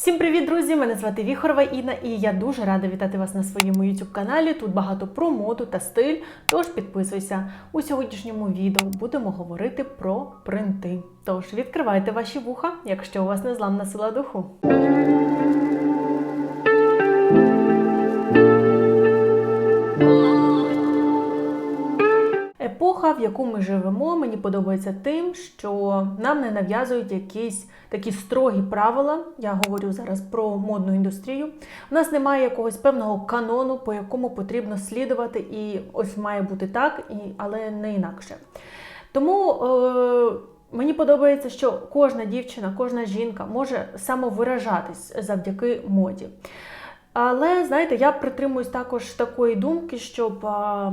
Всім привіт, друзі! Мене звати Віхорова Інна, і я дуже рада вітати вас на своєму youtube каналі. Тут багато про моду та стиль. Тож підписуйся. У сьогоднішньому відео будемо говорити про принти. Тож відкривайте ваші вуха, якщо у вас незламна сила духу. Епоха, в яку ми живемо, мені подобається тим, що нам не нав'язують якісь такі строгі правила. Я говорю зараз про модну індустрію. У нас немає якогось певного канону, по якому потрібно слідувати, і ось має бути так, і, але не інакше. Тому е, мені подобається, що кожна дівчина, кожна жінка може самовиражатись завдяки моді. Але знаєте, я притримуюсь також такої думки, щоб. е,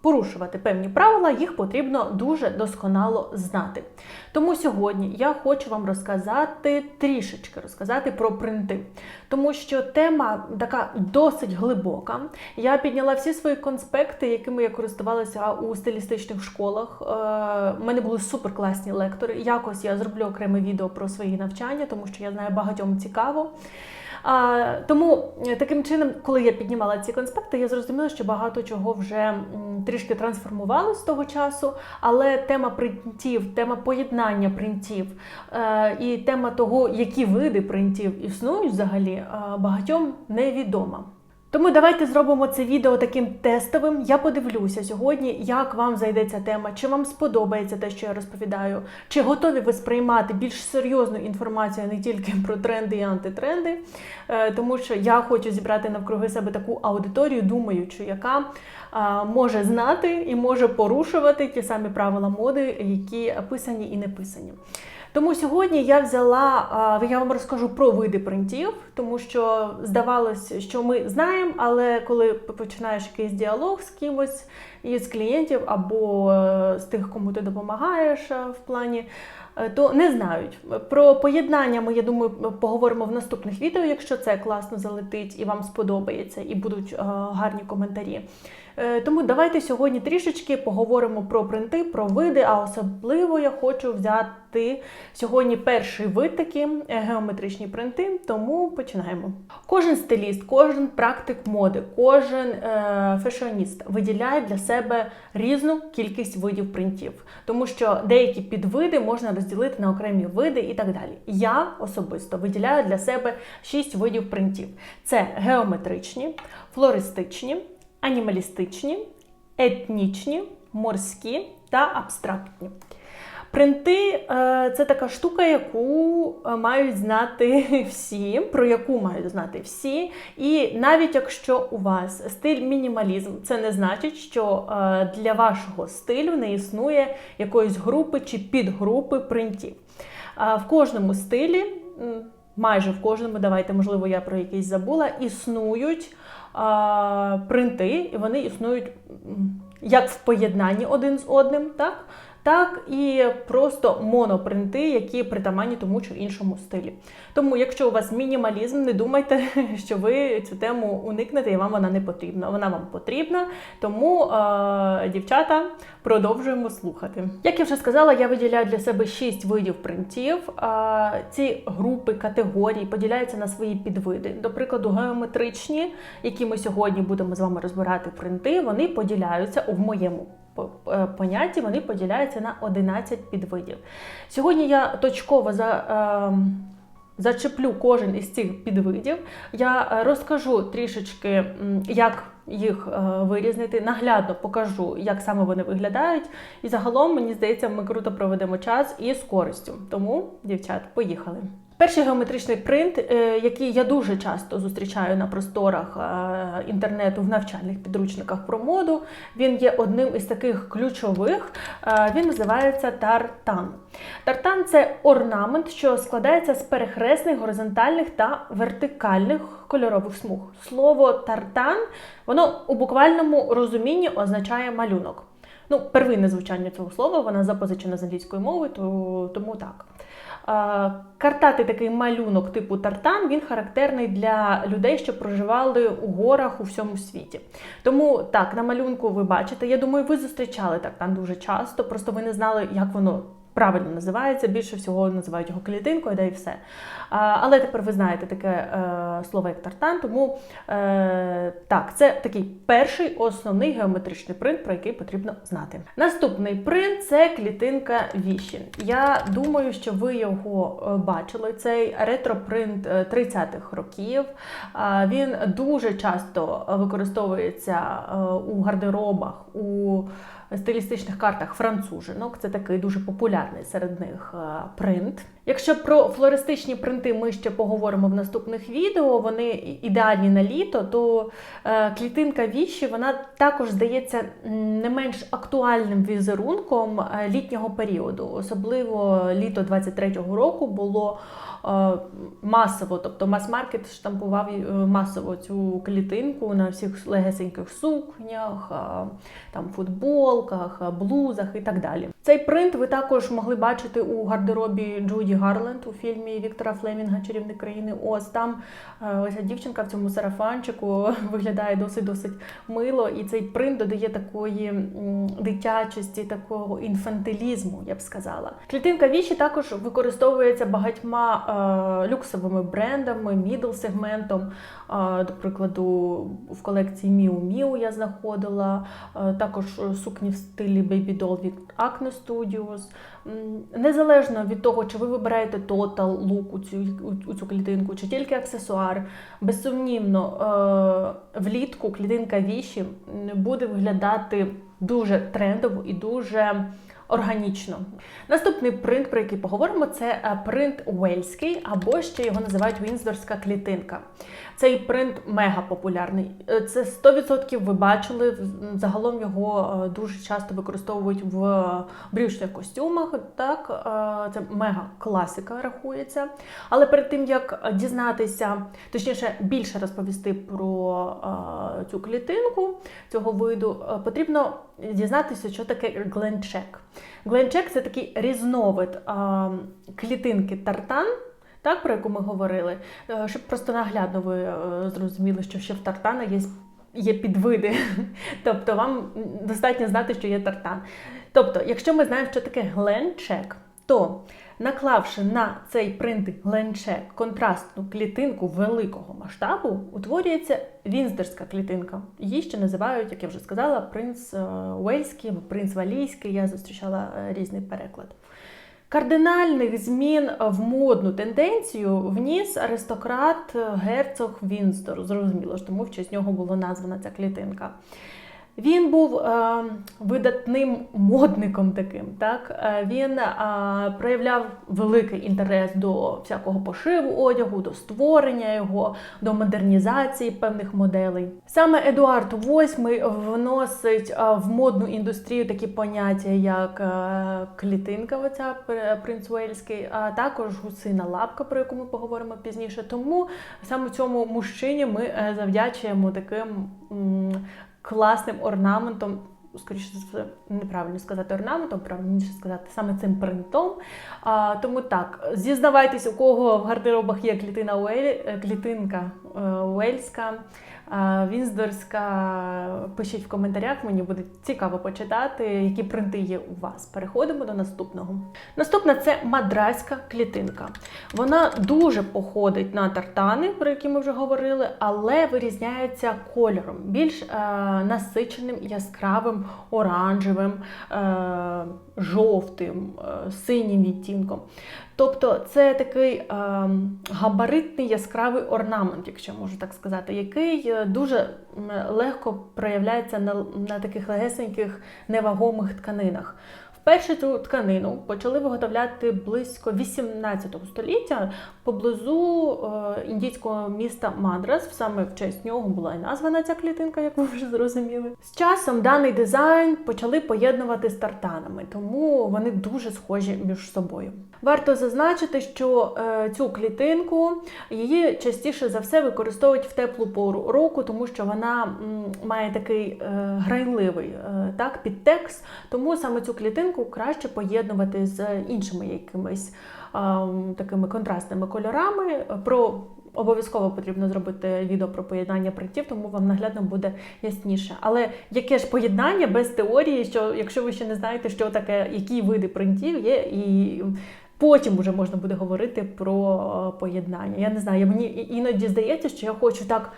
порушувати певні правила, їх потрібно дуже досконало знати. Тому сьогодні я хочу вам розказати трішечки розказати про принти, тому що тема така досить глибока. Я підняла всі свої конспекти, якими я користувалася у стилістичних школах. У мене були суперкласні лектори. Якось я зроблю окреме відео про свої навчання, тому що я знаю багатьом цікаво. А, Тому е, таким чином, коли я піднімала ці конспекти, я зрозуміла, що багато чого вже трішки трансформувалося з того часу, але тема принтів, тема поєднання принтів е, і тема того, які види принтів існують взагалі, е, багатьом невідома. Тому давайте зробимо це відео таким тестовим. Я подивлюся сьогодні, як вам зайде ця тема, чи вам сподобається те, що я розповідаю, чи готові ви сприймати більш серйозну інформацію не тільки про тренди і антитренди, Е, тому що я хочу зібрати навкруги себе таку аудиторію, думаючу, яка е, може знати і може порушувати ті самі правила моди, які писані і не писані. Тому сьогодні я взяла, я вам розкажу про види принтів, тому що здавалося, що ми знаємо, але коли починаєш якийсь діалог з кимось із клієнтів або е, з тих, кому ти допомагаєш е, в плані, е, то не знають. Про поєднання ми, я думаю, поговоримо в наступних відео, якщо це класно залетить і вам сподобається, і будуть гарні коментарі. Тому давайте сьогодні трішечки поговоримо про принти, про види, а особливо я хочу взяти сьогодні перший вид такі геометричні принти, тому починаємо. Кожен стиліст, кожен практик моди, кожен е, фешоніст виділяє для себе різну кількість видів принтів, тому що деякі підвиди можна розділити на окремі види і так далі. Я особисто виділяю для себе шість видів принтів: це геометричні, флористичні анімалістичні, етнічні, морські та абстрактні. Принти е, це така штука, яку е, мають знати всі, про яку мають знати всі. І навіть якщо у вас стиль мінімалізм, це не значить, що е, для вашого стилю не існує якоїсь групи чи підгрупи принтів. В кожному стилі, майже в кожному, давайте, можливо, я про якийсь забула, існують принти, і вони існують як в поєднанні один з одним, так? Так і просто монопринти, які притаманні тому чи іншому стилі. Тому, якщо у вас мінімалізм, не думайте, що ви цю тему уникнете і вам вона не потрібна. Вона вам потрібна, тому, е, дівчата, продовжуємо слухати. Як я вже сказала, я виділяю для себе шість видів принтів. Е, ці групи категорій поділяються на свої підвиди. До прикладу, геометричні, які ми сьогодні будемо з вами розбирати принти, вони поділяються у моєму понятті вони поділяються на 11 підвидів. Сьогодні я точково за. Е, Зачеплю кожен із цих підвидів. Я е, розкажу трішечки, як їх вирізнити, наглядно покажу, як саме вони виглядають. І загалом, мені здається, ми круто проведемо час і з користю. Тому, дівчат, поїхали. Перший геометричний принт, е, який я дуже часто зустрічаю на просторах е, інтернету в навчальних підручниках про моду, він є одним із таких ключових. Е, він називається тартан. Тартан це орнамент, що складається з перехресних, горизонтальних та вертикальних кольорових смуг. Слово тартан воно у буквальному розумінні означає малюнок. Ну, первинне звучання цього слова, вона запозичена з англійської мови, то, тому так. Картати такий малюнок типу тартан, він характерний для людей, що проживали у горах у всьому світі. Тому так, на малюнку ви бачите, я думаю, ви зустрічали тартан дуже часто, просто ви не знали, як воно правильно називається. Більше всього називають його клітинкою, да і все. Але тепер ви знаєте таке е, слово як тартан, тому е, так, це такий перший основний геометричний принт, про який потрібно знати. Наступний принт це клітинка віші. Я думаю, що ви його е, бачили. Цей ретропринт е, 30-х років. Він дуже часто використовується у гардеробах. у Стилістичних картах францужинок це такий дуже популярний серед них е, принт. Якщо про флористичні принти ми ще поговоримо в наступних відео, вони ідеальні на літо, то е, клітинка віші вона також здається не менш актуальним візерунком е, літнього періоду. Особливо літо 23-го року було е, масово, тобто мас-маркет штампував масово цю клітинку на всіх легесеньких сукнях, там футболках, блузах і так далі. Цей принт ви також могли бачити у гардеробі Джуді Гарленд у фільмі Віктора Флемінга Чарівник країни Оз. Там е, ось дівчинка в цьому сарафанчику виглядає досить досить мило, і цей принт додає такої дитячості, такого інфантилізму, я б сказала. Клітинка віші також використовується багатьма е, люксовими брендами, мідл сегментом. Е, до прикладу, в колекції Miu Miu я знаходила е, також сукні в стилі Baby Doll від Acne Studios. Незалежно від того, чи ви вибираєте тотал лук у цю, у, цю клітинку, чи тільки аксесуар, безсумнівно, е, влітку клітинка віші буде виглядати дуже трендово і дуже органічно. Наступний принт, про який поговоримо, це е, принт уельський, або ще його називають Вінздорська клітинка. Цей принт мега популярний. Е, Це 100% ви бачили. Загалом його е, дуже часто використовують в брючних костюмах. Так, е, це мега класика рахується. Але перед тим як дізнатися, точніше більше розповісти про е, цю клітинку цього виду, е, потрібно дізнатися, що таке гленчек. Гленчек це такий різновид е, клітинки тартан. Так, про яку ми говорили, Е, щоб просто наглядно ви е, зрозуміли, що ще в тартана є, є підвиди. Тобто вам достатньо знати, що є тартан. Тобто, якщо ми знаємо, що таке гленчек, то наклавши на цей принт гленчек контрастну клітинку великого масштабу, утворюється вінздерська клітинка. Її ще називають, як я вже сказала, принц е, Уельський принц Валійський. Я зустрічала різний переклад. Кардинальних змін в модну тенденцію вніс аристократ герцог Вінстор. Зрозуміло ж, тому в честь нього була названа ця клітинка. Він був е, видатним модником таким. Так? Е, Він е, проявляв великий інтерес до всякого пошиву одягу, до створення його, до модернізації певних моделей. Саме Едуард VIII вносить е, в модну індустрію такі поняття, як е, клітинка, оця пр- принц Уельський, а також гусина лапка, про яку ми поговоримо пізніше. Тому саме цьому мужчині ми завдячуємо таким. Класним орнаментом. Скоріше неправильно сказати орнаментом, правильніше сказати саме цим принтом. А, тому так, зізнавайтесь, у кого в гардеробах є клітина Уель, е, клітинка Уельська, а, Вінздорська. Пишіть в коментарях, мені буде цікаво почитати, які принти є у вас. Переходимо до наступного. Наступна це мадраська клітинка. Вона дуже походить на тартани, про які ми вже говорили, але вирізняється кольором, більш е, насиченим, яскравим, оранжевим, е, жовтим, е, синім відтінком. Тобто це такий е, габаритний яскравий орнамент, якщо можу так сказати, який е, дуже легко проявляється на, на таких легесеньких невагомих тканинах. Вперше цю тканину почали виготовляти близько 18 століття поблизу е, індійського міста Мадрас. Саме в честь нього була і названа ця клітинка, як ви вже зрозуміли. З часом даний дизайн почали поєднувати з тартанами, тому вони дуже схожі між собою. Варто зазначити, що е, цю клітинку її частіше за все використовують в теплу пору року, тому що вона має такий е, грайливий так, підтекст, тому саме цю клітинку краще поєднувати з іншими якимись такими контрастними кольорами. Про Обов'язково потрібно зробити відео про поєднання принтів, тому вам наглядно буде ясніше. Але яке ж поєднання без теорії, що якщо ви ще не знаєте, що таке, які види принтів є, і потім вже можна буде говорити про поєднання. Я не знаю, мені іноді здається, що я хочу так.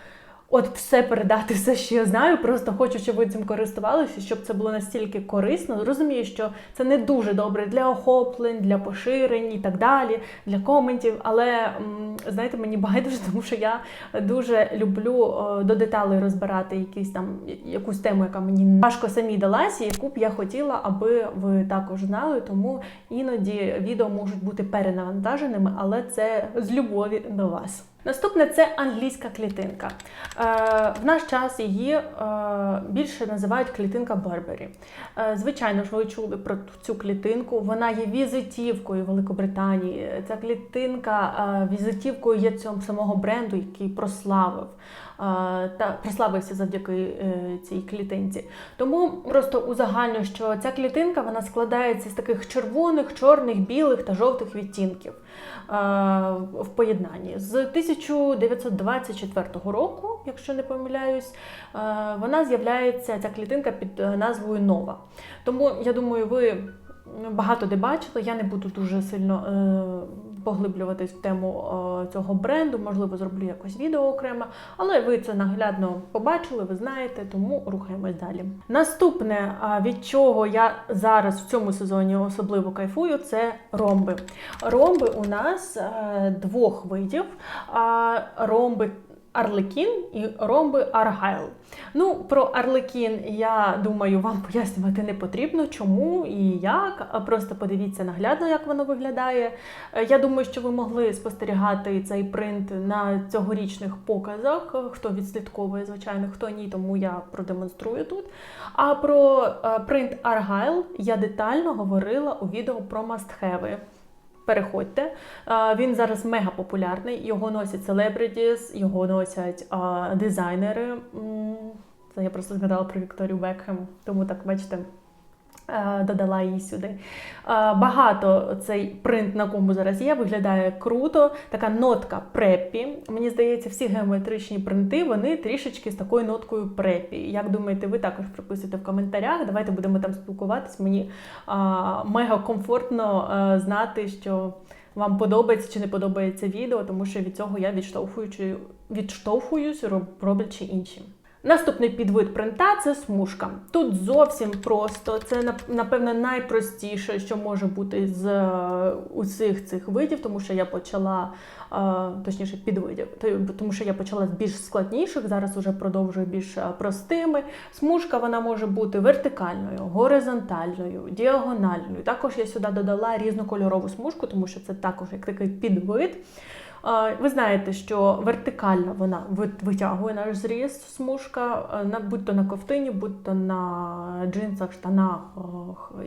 От все передати, все, що я знаю, просто хочу, щоб ви цим користувалися, щоб це було настільки корисно. Розумію, що це не дуже добре для охоплень, для поширень і так далі, для коментів. Але знаєте, мені байдуже, тому що я дуже люблю до деталей розбирати якісь там якусь тему, яка мені важко самі далася, яку б я хотіла, аби ви також знали. Тому іноді відео можуть бути перенавантаженими, але це з любові до вас. Наступне це англійська клітинка. Е, В наш час її е, більше називають клітинка Барбері. Е, Звичайно ж, ви чули про цю клітинку. Вона є візитівкою Великобританії. Ця клітинка візитівкою є цього самого бренду, який прославив. Та прославився завдяки цій клітинці. Тому просто узагальню, що ця клітинка вона складається з таких червоних, чорних, білих та жовтих відтінків в поєднанні. З 1924 року, якщо не помиляюсь, вона з'являється ця клітинка під назвою Нова. Тому я думаю, ви багато де бачили. Я не буду дуже сильно поглиблюватись в тему цього бренду, можливо, зроблю якось відео окремо, але ви це наглядно побачили, ви знаєте, тому рухаємось далі. Наступне, від чого я зараз в цьому сезоні особливо кайфую, це ромби. Ромби у нас е, двох видів. Ромби Арлекін і ромби Аргайл. Ну, про Арлекін, я думаю, вам пояснювати не потрібно, чому і як. Просто подивіться наглядно, як воно виглядає. Е, я думаю, що ви могли спостерігати цей принт на цьогорічних показах. Хто відслідковує, звичайно, хто ні, тому я продемонструю тут. А про е, принт Аргайл я детально говорила у відео про мастхеви. Переходьте. Він зараз мега популярний. Його носять селебритіс, його носять дизайнери. Це я просто згадала про Вікторію Бекхем, тому так бачите. Е, додала її сюди. Е, багато цей принт, на кому зараз є, виглядає круто. Така нотка преппі. Мені здається, всі геометричні принти вони трішечки з такою ноткою преппі. Як думаєте, ви також приписуйте в коментарях. Давайте будемо там спілкуватись. Мені а, мега комфортно а, е, знати, що вам подобається чи не подобається відео, тому що від цього я відштовхуючи, відштовхуюсь, роблячи інші. Наступний підвид принта це смужка. Тут зовсім просто, це напевно найпростіше, що може бути з е, усіх цих видів, тому що я почала, е, точніше, підвидів, тому що я почала з більш складніших, зараз вже продовжую більш е, простими. Смужка вона може бути вертикальною, горизонтальною, діагональною. Також я сюди додала різнокольорову смужку, тому що це також як такий підвид. Ви знаєте, що вертикально вона витягує наш зріст, смужка, будь-то на ковтині, будь-то на джинсах, штанах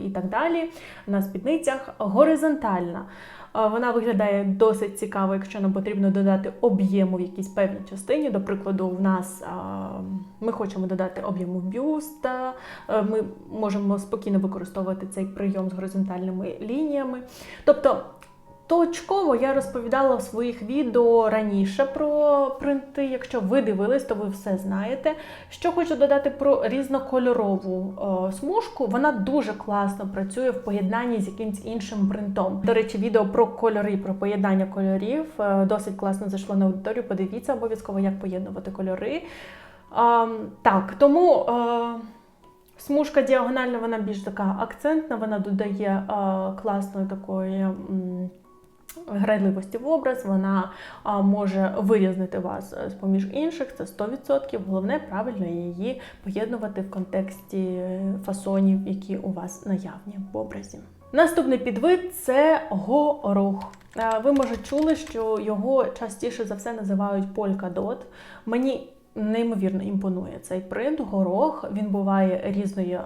і так далі, на спідницях. Горизонтальна. Вона виглядає досить цікаво, якщо нам потрібно додати об'єму в якійсь певній частині. До прикладу, в нас ми хочемо додати об'єму бюста, ми можемо спокійно використовувати цей прийом з горизонтальними лініями. Тобто Точково я розповідала в своїх відео раніше про принти. Якщо ви дивились, то ви все знаєте. Що хочу додати про різнокольорову о, смужку, вона дуже класно працює в поєднанні з якимсь іншим принтом. До речі, відео про кольори, про поєднання кольорів е, досить класно зайшло на аудиторію. Подивіться обов'язково, як поєднувати кольори. А, так, тому. А, е, Смужка діагональна, вона більш така акцентна, вона додає а, класної такої. М грайливості в образ, вона може вирізнити вас е, з поміж інших, це 100%. Головне правильно її поєднувати в контексті фасонів, які у вас наявні в образі. Наступний підвид це горох. Е, ви, може, чули, що його частіше за все називають полькадот. Мені неймовірно імпонує цей принт, горох. Він буває різної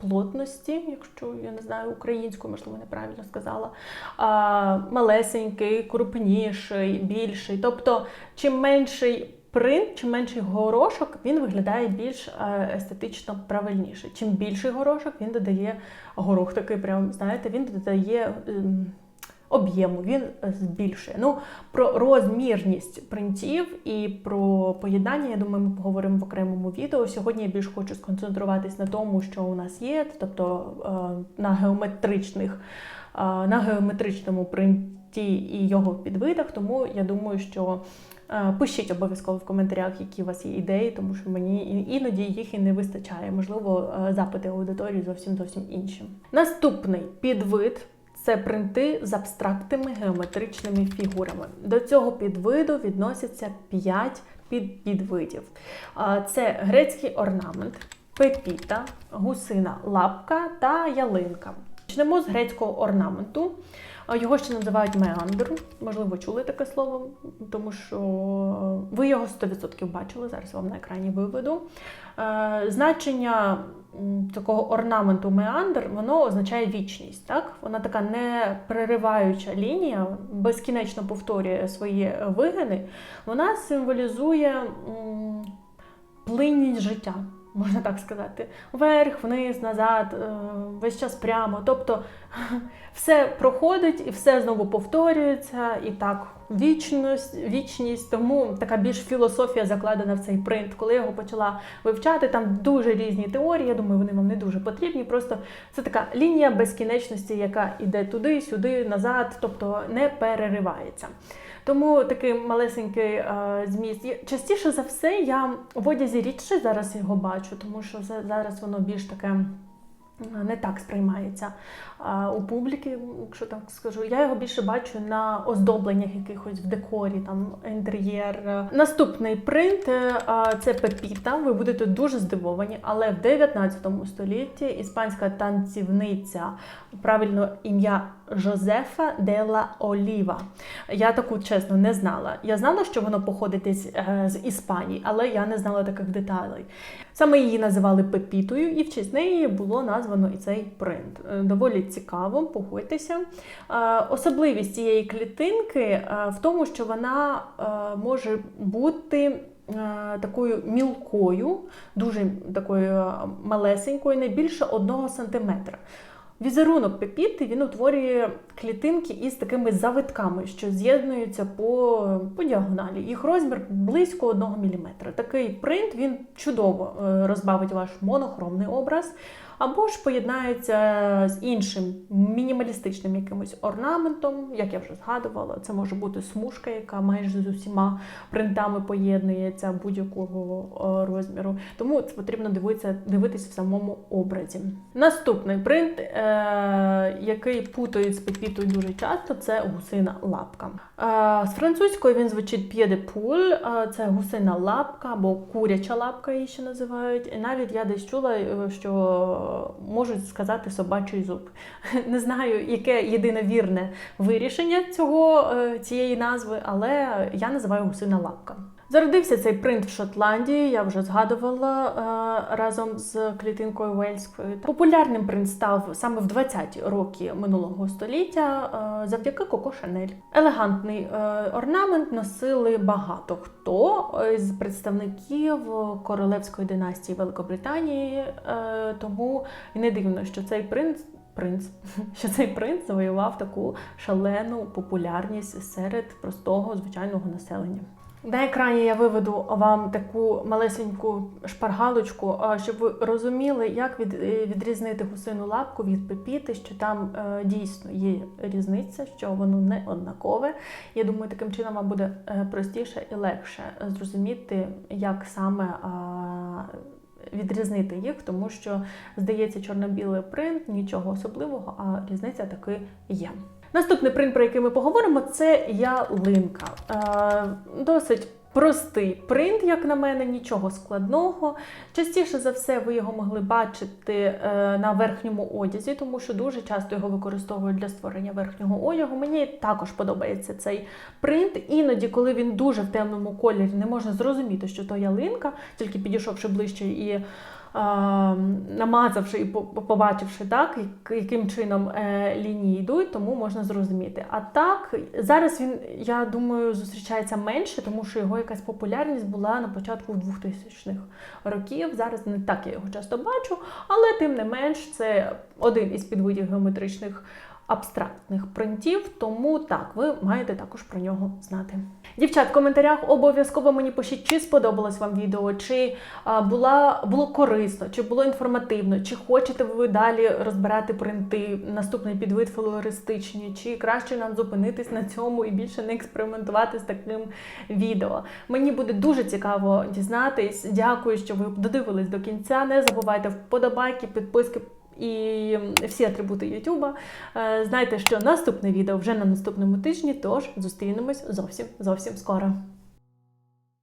плотності, якщо я не знаю українською, можливо, неправильно сказала, а, малесенький, крупніший, більший. Тобто, чим менший принт, чим менший горошок, він виглядає більш естетично правильніше. Чим більший горошок, він додає горох такий, прям, знаєте, він додає. Об'єму, він е, збільшує. Ну, про розмірність принтів і про поєднання, я думаю, ми поговоримо в окремому відео. Сьогодні я більш хочу сконцентруватись на тому, що у нас є, тобто е, на геометричних, е, на геометричному принті і його підвидах. Тому я думаю, що пишіть обов'язково в коментарях, які у вас є ідеї, тому що мені іноді їх і не вистачає. Можливо, запити аудиторії зовсім зовсім інші. Наступний підвид. Це принти з абстрактними геометричними фігурами. До цього підвиду відносяться 5 підпідвидів. Це грецький орнамент, пепіта, гусина лапка та ялинка. Почнемо з грецького орнаменту. Його ще називають меандр. Можливо, чули таке слово, тому що ви його 100% бачили. Зараз вам на екрані виведу. Е, Значення такого орнаменту меандр воно означає вічність. Так? Вона така не перериваюча лінія, безкінечно повторює свої вигини. Вона символізує плинність життя. Можна так сказати, вверх, вниз, назад, е, весь час прямо. Тобто все проходить і все знову повторюється, і так вічність, вічність. Тому така більш філософія закладена в цей принт. Коли я його почала вивчати, там дуже різні теорії. Я думаю, вони вам не дуже потрібні. Просто це така лінія безкінечності, яка йде туди, сюди, назад, тобто не переривається. Тому такий малесенький е, зміст. Частіше за все, я в одязі рідше зараз його бачу, тому що за- зараз воно більш таке. Не так сприймається а, у публіки, якщо так скажу. Я його більше бачу на оздобленнях якихось в декорі, там інтер'єр. Наступний принт е, це пепіта. Ви будете дуже здивовані, але в 19 столітті іспанська танцівниця, правильно ім'я Жозефа Дела Оліва. Я таку чесно не знала. Я знала, що воно походить десь е, з Іспанії, але я не знала таких деталей. Саме її називали Пепітою, і в честь неї було названо і цей принт. Е, Доволі цікаво, погодьтеся. Е, Особливість цієї клітинки в тому, що вона може бути. Такою мілкою, дуже такою малесенькою, не більше одного сантиметра. Візерунок пепіти він утворює клітинки із такими завитками, що з'єднуються по, по діагоналі. Їх розмір близько 1 мм. Такий принт він чудово е, розбавить ваш монохромний образ, або ж поєднається з іншим мінімалістичним якимось орнаментом, як я вже згадувала. Це може бути смужка, яка майже з усіма принтами поєднується будь-якого е, розміру. Тому це потрібно дивитися, дивитись в самому образі. Наступний принт, е, який путають з пепітою дуже часто, це гусина лапка. Е, з французької він звучить п'єдепуль, це гусина лапка або куряча лапка її ще називають. І навіть я десь чула, е, що можуть сказати собачий зуб. Не знаю, яке єдине вірне вирішення цього, е, цієї назви, але я називаю гусина лапка. Зародився цей принт в Шотландії, я вже згадувала е, разом з клітинкою Вельською. Популярним принт став саме в 20-ті роки минулого століття е, завдяки Коко Шанель. Елегантний е, орнамент носили багато хто з представників королевської династії Великобританії, тому і не дивно, що цей принц. Принц, що цей принц завоював таку шалену популярність серед простого звичайного населення. На екрані я виведу вам таку малесеньку шпаргалочку, щоб ви розуміли, як е, відрізнити гусину лапку від пепіти, що там е, дійсно є різниця, що воно не однакове. Я думаю, таким чином вам буде е, простіше і легше зрозуміти, як саме. Відрізнити їх, тому що здається, чорно-білий принт, нічого особливого, а різниця таки є. Наступний принт, про який ми поговоримо, це ялинка. Е, досить простий принт, як на мене, нічого складного. Частіше за все, ви його могли бачити е, на верхньому одязі, тому що дуже часто його використовують для створення верхнього одягу. Мені також подобається цей принт. Іноді, коли він дуже в темному кольорі, не можна зрозуміти, що то ялинка, тільки підійшовши ближче і намазавши і по- побачивши, так, яким чином е, лінії йдуть, тому можна зрозуміти. А так, зараз він, я думаю, зустрічається менше, тому що його якась популярність була на початку 2000-х років. Зараз не так я його часто бачу, але тим не менш, це один із підвидів геометричних абстрактних принтів, тому так, ви маєте також про нього знати. Дівчат, в коментарях обов'язково мені пишіть, чи сподобалось вам відео, чи була, було корисно, чи було інформативно, чи хочете ви далі розбирати принти, наступний підвид флористичні, чи краще нам зупинитись на цьому і більше не експериментувати з таким відео. Мені буде дуже цікаво дізнатись. Дякую, що ви додивились до кінця. Не забувайте вподобайки, підписки. І всі атрибути Ютуба. Е, Знайте, що наступне відео вже на наступному тижні, тож зустрінемось зовсім зовсім скоро.